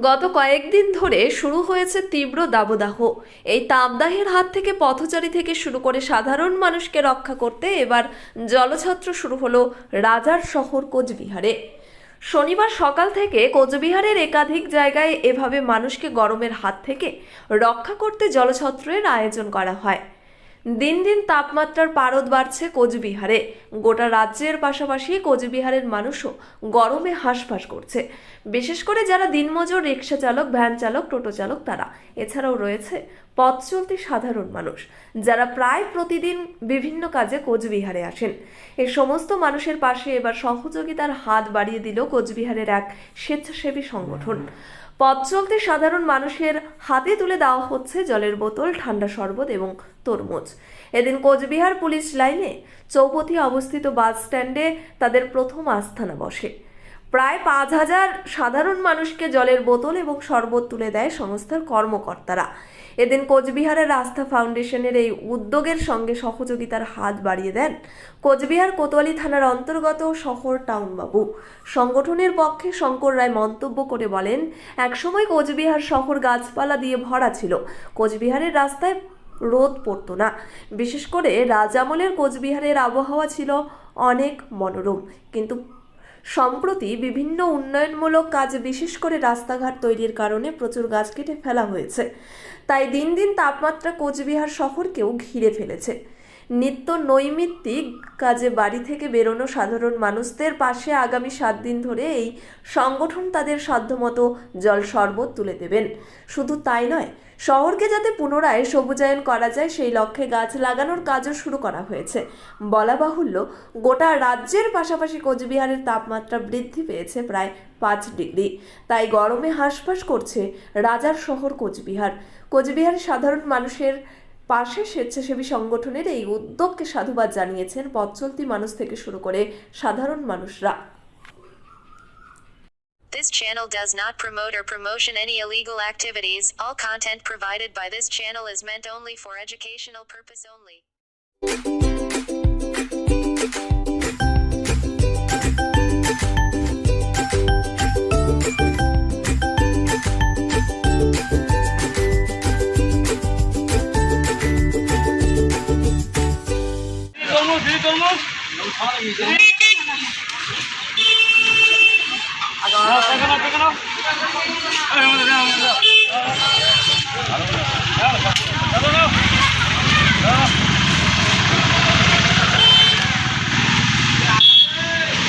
গত কয়েকদিন ধরে শুরু হয়েছে তীব্র দাবদাহ। এই তাপদাহের হাত থেকে পথচারী থেকে শুরু করে সাধারণ মানুষকে রক্ষা করতে এবার জলছত্র শুরু হলো রাজার শহর কোচবিহারে। শনিবার সকাল থেকে কোচবিহারের একাধিক জায়গায় এভাবে মানুষকে গরমের হাত থেকে রক্ষা করতে জলছত্রের আয়োজন করা হয়। দিন দিন তাপমাত্রার পারদ বাড়ছে কোচবিহারে। গোটা রাজ্যের পাশাপাশি কোচবিহারের মানুষও গরমে হাঁসফাঁস করছে। বিশেষ করে যারা দিনমজুর রিক্সা চালক, ভ্যান চালক, টোটো চালক তারা। এছাড়াও রয়েছে পথ চলতি সাধারণ মানুষ, যারা প্রায় প্রতিদিন বিভিন্ন কাজে কোচবিহারে আসেন। এই সমস্ত মানুষের পাশে এবার সহযোগিতার হাত বাড়িয়ে দিল কোচবিহারের এক স্বেচ্ছাসেবী সংগঠন। পথ চলতে সাধারণ মানুষের হাতে তুলে দেওয়া হচ্ছে জলের বোতল, ঠান্ডা শরবত এবং তরমুজ। এদিন কোচবিহার পুলিশ লাইনে চৌপথি অবস্থিত বাস স্ট্যান্ডে তাদের প্রথম আস্থানা বসে। প্রায় পাঁচ হাজার সাধারণ মানুষকে জলের বোতল এবং শরবত তুলে দেয় সংস্থার কর্মকর্তারা। এদিন কোচবিহারের রাস্তা ফাউন্ডেশনের এই উদ্যোগের সঙ্গে সহযোগিতার হাত বাড়িয়ে দেন কোচবিহার কোতোয়ালি থানার অন্তর্গত শহর টাউনবাবু। সংগঠনের পক্ষে শঙ্কর রায় মন্তব্য করে বলেন, একসময় কোচবিহার শহর গাছপালা দিয়ে ভরা ছিল। কোচবিহারের রাস্তায় রোদ পড়তো না। বিশেষ করে রাজামলের কোচবিহারের আবহাওয়া ছিল অনেক মনোরম। কিন্তু সম্প্রতি বিভিন্ন উন্নয়নমূলক কাজ বিশেষ করে রাস্তাঘাট তৈরির কারণে প্রচুর গাছ কেটে ফেলা হয়েছে। তাই দিন দিন তাপমাত্রা কোচবিহার শহরকেও ঘিরে ফেলেছে। নিত্য নৈমিত্তিক কাজে বাড়ি থেকে বেরোনো সাধারণ মানুষদের পাশে আগামী সাত দিন ধরে এই সংগঠন তাদের সাধ্যমতো জল শরবত তুলে দেবেন। শুধু তাই নয়, শহরকে যাতে পুনরায় সবুজায়ন করা যায়, সেই লক্ষ্যে গাছ লাগানোর কাজও শুরু করা হয়েছে। বলা বাহুল্য, গোটা রাজ্যের পাশাপাশি কোচবিহারের তাপমাত্রা বৃদ্ধি পেয়েছে প্রায় পাঁচ ডিগ্রি। তাই গরমে হাঁসফাঁস করছে রাজার শহর কোচবিহার। কোচবিহারের সাধারণ মানুষের পাশে স্বেচ্ছাসেবী সংগঠনের এই উদ্যোগকে সাধুবাদ জানিয়েছেন পথচলতি মানুষ থেকে শুরু করে সাধারণ মানুষরা This channel does not promote or promotion any illegal activities. All content provided by this channel is meant only for educational purpose only.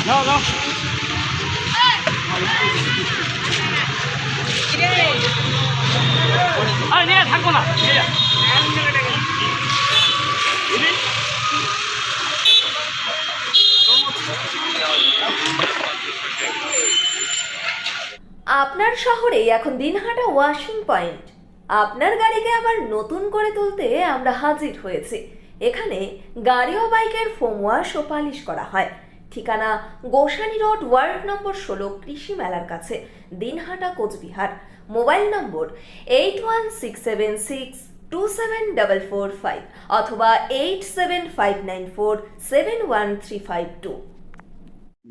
走走，哎，哎，你也太过了，姐姐。শহরে এখন দিনহাটা ওয়াশিং পয়েন্ট। আপনার গাড়িকে আবার নতুন করে তুলতে আমরা হাজির হয়েছি। এখানে গাড়ি ও বাইকের ফোম ওয়াশ ও পালিশ করা হয়। ঠিকানা গোসানি রোড ওয়ার্ড নম্বর ষোলো কৃষি মেলার কাছে Dinhata Cooch Behar. Mobile number eight one six seven six two seven double four five অথবা eight seven five nine four seven one three five two.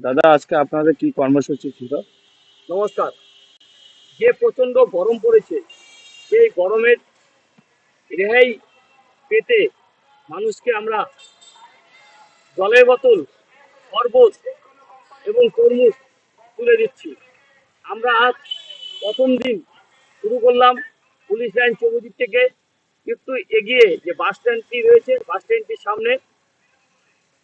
দাদা আজকে আপনাদের কি কর্মসূচি ছিল? নমস্কার। যে প্রচণ্ড গরম পড়েছে, সেই গরমের রেহাই পেতে মানুষকে আমরা জলের বোতল শরবত এবং তরমুজ তুলে দিচ্ছি। আমরা আজ প্রথম দিন শুরু করলাম পুলিশ লাইন চৌমুদির থেকে একটু এগিয়ে যে বাস স্ট্যান্ডটি রয়েছে, বাস স্ট্যান্ডটির সামনে বাস স্ট্যান্ড বলে একটা প্রতীক